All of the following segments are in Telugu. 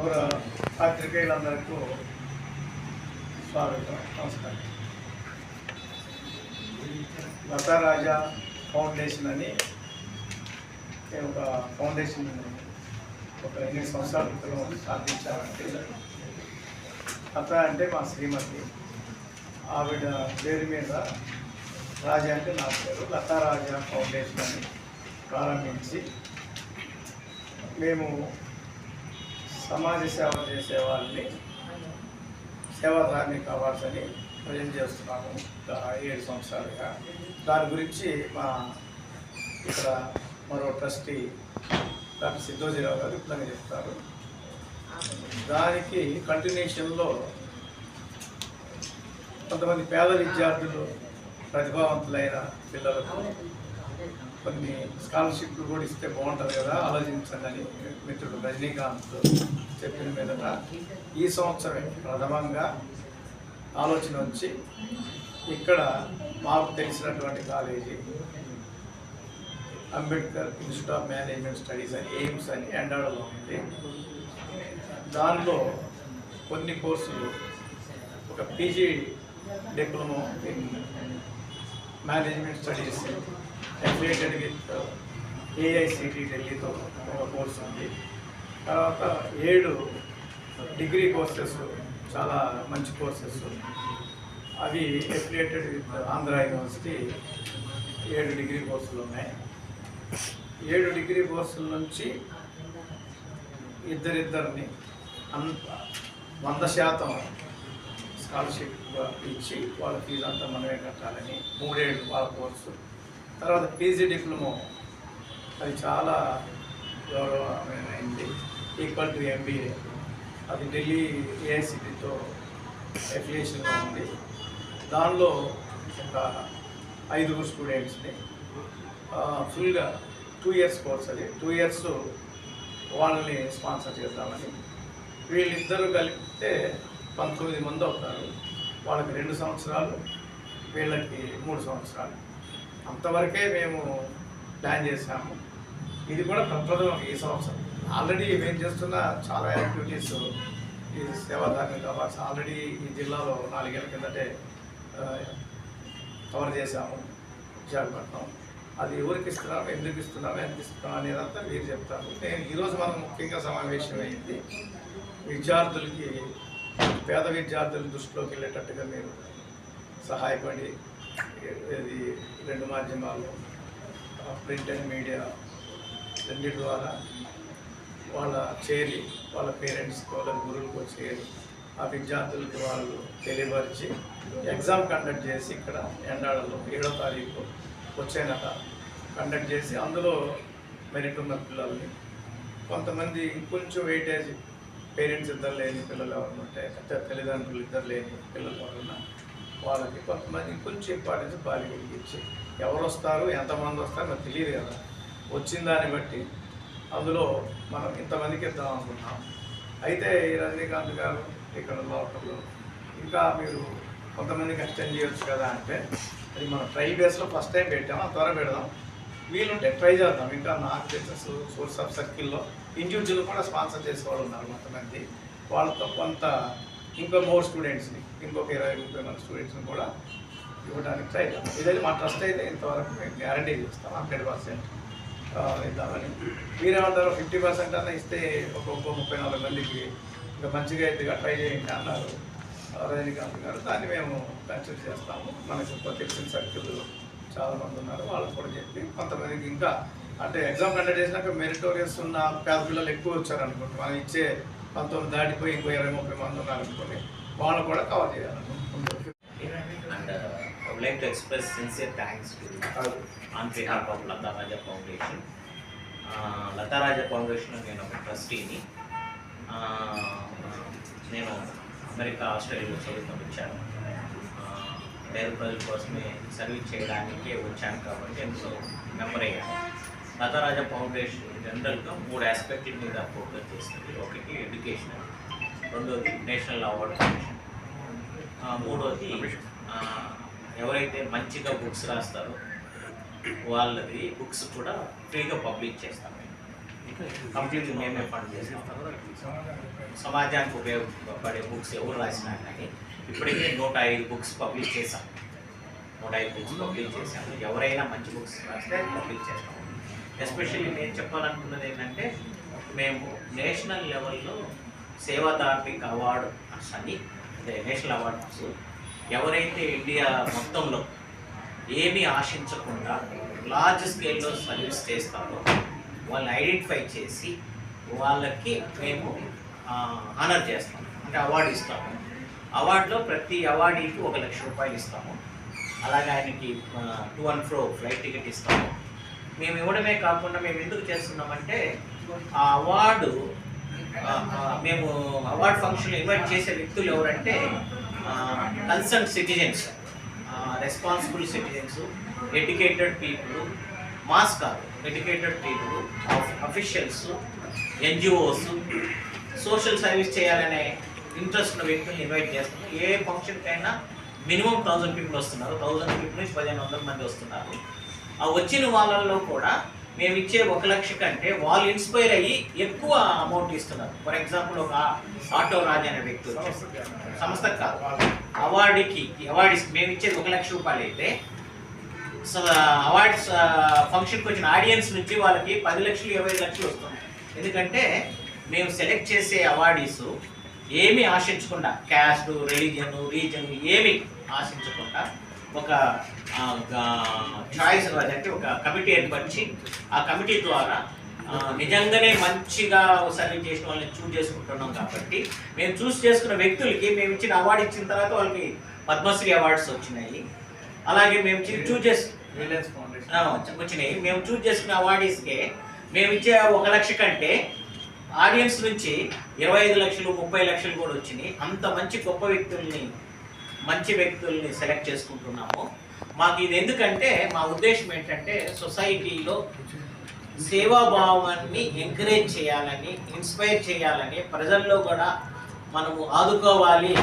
గౌరవ పాత్రికేయులందరికీ స్వాగతం నమస్కారం. లతారాజా ఫౌండేషన్ అని నేను ఒక ఫౌండేషన్ ఒక ఎనిమిది సంవత్సరాల క్రితం స్థాపించామంటే లత అంటే మా శ్రీమతి. ఆవిడ పేరు మీద రాజా అంటే నా పేరు లతారాజా ఫౌండేషన్ అని ప్రారంభించి మేము సమాజ సేవ చేసే వాళ్ళని సేవాదారిని కావాల్సని ప్రజలు ప్రజెంట్ చేస్తున్నాము ఏడు సంవత్సరాలుగా. దాని గురించి మా ఇక్కడ మరో ట్రస్టీ డాక్టర్ సిద్ధోజీరావు గారు ఇట్లా చెప్తారు. దానికి కంటిన్యూషన్లో కొంతమంది పేద విద్యార్థులు ప్రతిభావంతులైన పిల్లలకు కొన్ని స్కాలర్షిప్లు కూడా ఇస్తే బాగుంటుంది కదా ఆలోచించండి అని మిత్రుడు రజనీకాంత్ చెప్పిన మీదట. ఈ సంవత్సరం ప్రథమంగా ఆలోచన వచ్చి ఇక్కడ మాకు తెలిసినటువంటి college Ambedkar institute of management studies అని ఎయిమ్స్ అని ఎండాడలో ఉంది. దానిలో కొన్ని కోర్సులు ఒక PG diploma in management studies affiliated with AICTE ఢిల్లీతో ఒక కోర్స్ ఉంది. తర్వాత ఏడు డిగ్రీ కోర్సెస్ చాలా మంచి కోర్సెస్ అవి అఫిలియేటెడ్ విత్ ఆంధ్ర యూనివర్సిటీ ఏడు డిగ్రీ కోర్సులు ఉన్నాయి. ఏడు డిగ్రీ కోర్సుల నుంచి ఇద్దరిద్దరిని అంత వంద శాతం స్కాలర్షిప్ ఇచ్చి వాళ్ళ ఫీజు అంతా మనమే కట్టాలని మూడేళ్ళు వాళ్ళ కోర్సు తర్వాత పీజీ డిప్లొమో. అది చాలా గౌరవమైనది. ఈక్వల్ టు ఎంబీఏ అది ఢిల్లీ ఏఐసిటీతో అఫిలియేషన్గా ఉంది. దానిలో ఒక ఐదుగురు స్టూడెంట్స్ని. ఫుల్గా టూ ఇయర్స్ కోర్స్ అది. టూ ఇయర్స్ వాళ్ళని స్పాన్సర్ చేద్దామని. వీళ్ళిద్దరూ కలిపితే పంతొమ్మిది మంది అవుతారు. వాళ్ళకి రెండు సంవత్సరాలు వీళ్ళకి మూడు సంవత్సరాలు. అంతవరకే మేము ప్లాన్ చేశాము. ఇది కూడా ప్రప్రథమం ఈ సంవత్సరం. ఆల్రెడీ మేము చేస్తున్న చాలా యాక్టివిటీస్ ఈ సేవాధార్మిక అవార్డ్స్ ఆల్రెడీ ఈ జిల్లాలో నాలుగేళ్ళ కిందటే కవర్ చేశాము విశాఖపట్నం. అది ఎవరికి ఇస్తున్నాం ఎందుకు ఇస్తున్నాం ఎంత ఇస్తున్నాం అనేదంతా మీరు చెప్తారు. నేను ఈరోజు మనం ముఖ్యంగా సమావేశం అయింది. విద్యార్థులకి పేద విద్యార్థుల దృష్టిలోకి వెళ్ళేటట్టుగా మీరు సహాయపడి ఇది రెండు మాధ్యమాలు ప్రింట్ అండ్ మీడియా రెండింటి ద్వారా వాళ్ళ చేరి వాళ్ళ పేరెంట్స్ వాళ్ళ గురువులకు చేరి ఆ విద్యార్థులకి వాళ్ళు తెలియపరిచి ఎగ్జామ్ కండక్ట్ చేసి ఇక్కడ ఎండాడలో ఏడో తారీఖు వచ్చే నెల కండక్ట్ చేసి అందులో మెరిట్ ఉన్న పిల్లల్ని కొంతమంది కొంచెం వెయిటేజ్ పేరెంట్స్ ఇద్దరు లేని పిల్లలు ఎవరు ఉంటే తల్లిదండ్రులు ఇద్దరు లేని పిల్లలు ఎవరున్నా వాళ్ళకి కొంతమంది కొంచెం ఇంపార్టెన్స్ బాలికలకి ఇచ్చి ఎవరు వస్తారు ఎంతమంది వస్తారు నాకు తెలియదు కదా. వచ్చిన దాన్ని బట్టి అందులో మనం ఇంతమందికి ఇద్దాం అనుకున్నాం అయితే ఈ రజనీకాంత్ గారు ఇక్కడ లోకల్లో ఇంకా మీరు కొంతమందికి ఎక్స్టెండ్ చేయొచ్చు కదా అంటే అది మనం ట్రై బేస్లో ఫస్ట్ టైం పెట్టాము ఆ త్వర పెడదాం. వీలుంటే ట్రై చేద్దాం. ఇంకా నాకు తెలిసిన సో- సోర్స్ ఆఫ్ సర్కిల్లో ఇండివిజువల్ కూడా స్పాన్సర్ చేసేవాళ్ళు ఉన్నారు కొంతమంది. వాళ్ళతో కొంత ఇంకో మోర్ స్టూడెంట్స్ని ఇంకొక ఇరవై ముప్పై మంది స్టూడెంట్స్ని కూడా ఇవ్వడానికి ట్రై చేద్దాం. ఇదైతే మా ట్రస్ట్ అయితే ఇంతవరకు మేము గ్యారంటీ చేస్తాం హండ్రెడ్ పర్సెంట్ ఇద్దామని. మీరేమంటారు? ఫిఫ్టీ పర్సెంట్ అన్న ఇస్తే ఒక ఒక్కో ముప్పై నాలుగు మందికి ఇంకా మంచిగా అయితే ట్రై చేయండి అన్నారు. రజనీకాంత్ గారు దాన్ని మేము కన్సిడర్ చేస్తాము. మనకు తెలిసిన సర్కిల్ చాలా మంది ఉన్నారు వాళ్ళకి కూడా చెప్పి కొంతమందికి ఇంకా అంటే ఎగ్జామ్ కండక్ట్ చేసినాక మెరిటోరియస్ ఉన్న పేద పిల్లలు ఎక్కువ వచ్చారనుకోండి మనం ఇచ్చే పంతొమ్మిది దాటిపోయి ఇంకో ఇరవై ముప్పై మంది ఉన్నారు అనుకోండి వాళ్ళు కూడా కవర్ చేయాలనుకుంటున్నాం And uh, I would like to express sincere thanks to on behalf of Lata Raja Foundation. Uh, Lata Raja Foundation నేను ఒక ట్రస్టీని నేను అమెరికా ఆస్ట్రేలియాలో చదువుకొని వచ్చాను. Uh, పేద ప్రజల కోసమే సర్వీస్ చేయడానికే వచ్చాను కాబట్టి అందులో మెంబర్ అయ్యాను. లతా రాజా ఫౌండేషన్ జనరల్గా మూడు ఆస్పెక్ట్ల మీద ఫోకస్ చేస్తుంది. ఒకటి ఎడ్యుకేషన్ రెండోది నేషనల్ అవార్డ్ కమిషన్ మూడోది ఎవరైతే మంచిగా బుక్స్ రాస్తారో వాళ్ళది బుక్స్ కూడా ఫ్రీగా పబ్లిష్ చేస్తాం మేము కంప్లీట్లీ మేమే ఫండ్ చేస్తాం సమాజానికి ఉపయోగపడే బుక్స్ ఎవరు రాసినా కానీ ఇప్పటికే నూట ఐదు బుక్స్ పబ్లిష్ చేశాం. నూట ఐదు బుక్స్ పబ్లిష్ చేశాము. ఎవరైనా మంచి బుక్స్ రాస్తే పబ్లిష్ చేస్తాము. ఎస్పెషల్లీ నేను చెప్పాలనుకున్నది ఏంటంటే మేము నేషనల్ లెవెల్లో సేవా ధార్మిక అవార్డు అని అదే నేషనల్ అవార్డ్స్ ఎవరైతే ఇండియా మొత్తంలో ఏమీ ఆశించకుండా లార్జ్ స్కేల్లో సర్వీస్ చేస్తారో వాళ్ళని ఐడెంటిఫై చేసి వాళ్ళకి మేము ఆనర్ చేస్తాం. అంటే అవార్డు ఇస్తాము. అవార్డులో ప్రతి అవార్డీకి ఒక లక్ష రూపాయలు ఇస్తాము. అలాగే ఆయనకి to and fro flight ticket ఇస్తాము. మేము ఇవ్వడమే కాకుండా మేము ఎందుకు చేస్తున్నామంటే ఆ అవార్డు మేము అవార్డ్ ఫంక్షన్ ఇన్వైట్ చేసే వ్యక్తులు ఎవరంటే concern citizens responsible citizens educated people mass కాదు educated people officials NGOs social service చేయాలనే ఇంట్రెస్ట్ ఉన్న వ్యక్తులను ఇన్వైట్ చేస్తున్నాం. ఏ ఫంక్షన్కైనా మినిమం థౌజండ్ పీపుల్ వస్తున్నారు. థౌజండ్ పీపుల్ నుంచి పదిహేను వందల మంది వస్తున్నారు. ఆ వచ్చిన వాళ్ళల్లో కూడా మేము ఇచ్చే ఒక లక్ష కంటే వాళ్ళు ఇన్స్పైర్ అయ్యి ఎక్కువ అమౌంట్ ఇస్తున్నారు. ఫర్ ఎగ్జాంపుల్ ఒక ఆటో రాజు అనే వ్యక్తి సంస్థ కాదు. అవార్డుకి అవార్డ్స్ మేము ఇచ్చేది ఒక లక్ష రూపాయలు అయితే అవార్డ్స్ ఫంక్షన్కి వచ్చిన ఆడియన్స్ నుంచి వాళ్ళకి పది లక్షలు ఇరవై లక్షలు వస్తుంది ఎందుకంటే మేము సెలెక్ట్ చేసే అవార్డీస్ ఏమీ ఆశించకుండా క్యాస్ట్ రిలీజన్ రీజన్ ఏమి ఆశించకుండా ఒక చాయిస్ అంటే ఒక కమిటీ ఏర్పరిచి ఆ కమిటీ ద్వారా నిజంగానే మంచిగా సర్వీస్ చేసిన వాళ్ళని చూస్ చేసుకుంటున్నాం కాబట్టి మేము చూస్ చేసుకున్న వ్యక్తులకి మేము ఇచ్చిన అవార్డు ఇచ్చిన తర్వాత వాళ్ళకి పద్మశ్రీ అవార్డ్స్ వచ్చినాయి. అలాగే మేము చూస్ చేసి వచ్చినాయి. మేము చూస్ చేసుకున్న అవార్డీస్కే మేము ఇచ్చే ఒక లక్ష కంటే ఆడియన్స్ నుంచి ఇరవై ఐదు లక్షలు ముప్పై లక్షలు కూడా వచ్చినాయి. అంత మంచి గొప్ప వ్యక్తుల్ని మంచి వ్యక్తుల్ని సెలెక్ట్ చేసుకుంటున్నాము. మాకు ఇది ఎందుకంటే మా ఉద్దేశం ఏంటంటే సొసైటీలో సేవాభావాన్ని ఎంకరేజ్ చేయాలని ఇన్స్పైర్ చేయాలని ప్రజల్లో కూడా మనము ఆదుకోవాలి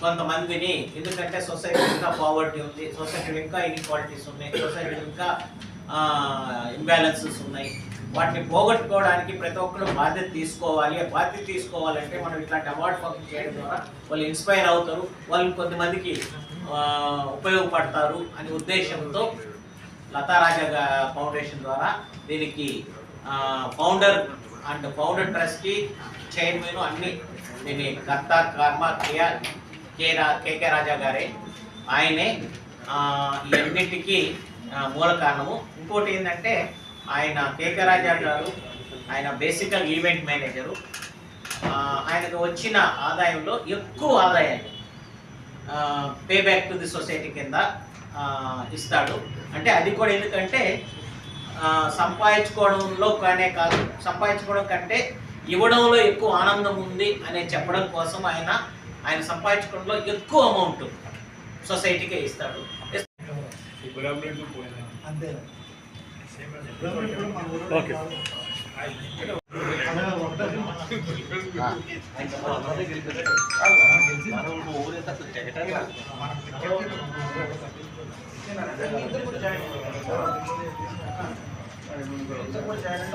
కొంతమందిని. ఎందుకంటే సొసైటీ ఇంకా పావర్టీ ఉంది. సొసైటీలో ఇంకా ఇన్ఈక్వాలిటీస్ ఉన్నాయి. సొసైటీలో ఇంకా ఇంబ్యాలెన్సెస్ ఉన్నాయి. వాటిని పోగొట్టుకోవడానికి ప్రతి ఒక్కరు బాధ్యత తీసుకోవాలి. ఆ బాధ్యత తీసుకోవాలంటే మనం ఇట్లాంటి అవార్డ్ ఫంక్షన్ చేయడం ద్వారా వాళ్ళు ఇన్స్పైర్ అవుతారు. వాళ్ళు కొంతమందికి ఉపయోగపడతారు అనే ఉద్దేశంతో లతారాజా ఫౌండేషన్ ద్వారా దీనికి founder and founder trustee chairman అన్ని దీని కర్త కర్మ క్రియ కే రా కేకే రాజా గారే. ఆయనే ఈ అన్నిటికీ మూల కారణము. ఇంకోటి ఏంటంటే ఆయన కేకే రాజా గారు ఆయన బేసికల్ ఈవెంట్ మేనేజరు. ఆ, ఆయనకు వచ్చిన ఆదాయంలో ఎక్కువ ఆదాయాన్ని pay back to the society కింద ఆ, ఇస్తాడు. అంటే అది కూడా ఎందుకంటే ఆ, సంపాదించుకోవడంలో కానే కాదు సంపాదించుకోవడం కంటే ఇవ్వడంలో ఎక్కువ ఆనందం ఉంది అనే చెప్పడం కోసం ఆయన ఆయన సంపాదించుకోవడంలో ఎక్కువ అమౌంట్ సొసైటీకే ఇస్తాడు. ఓకే.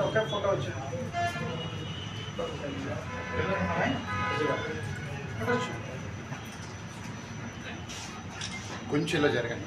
ఒకే ఫోటో వచ్చింది కొంచెం ఇలా జరగండి.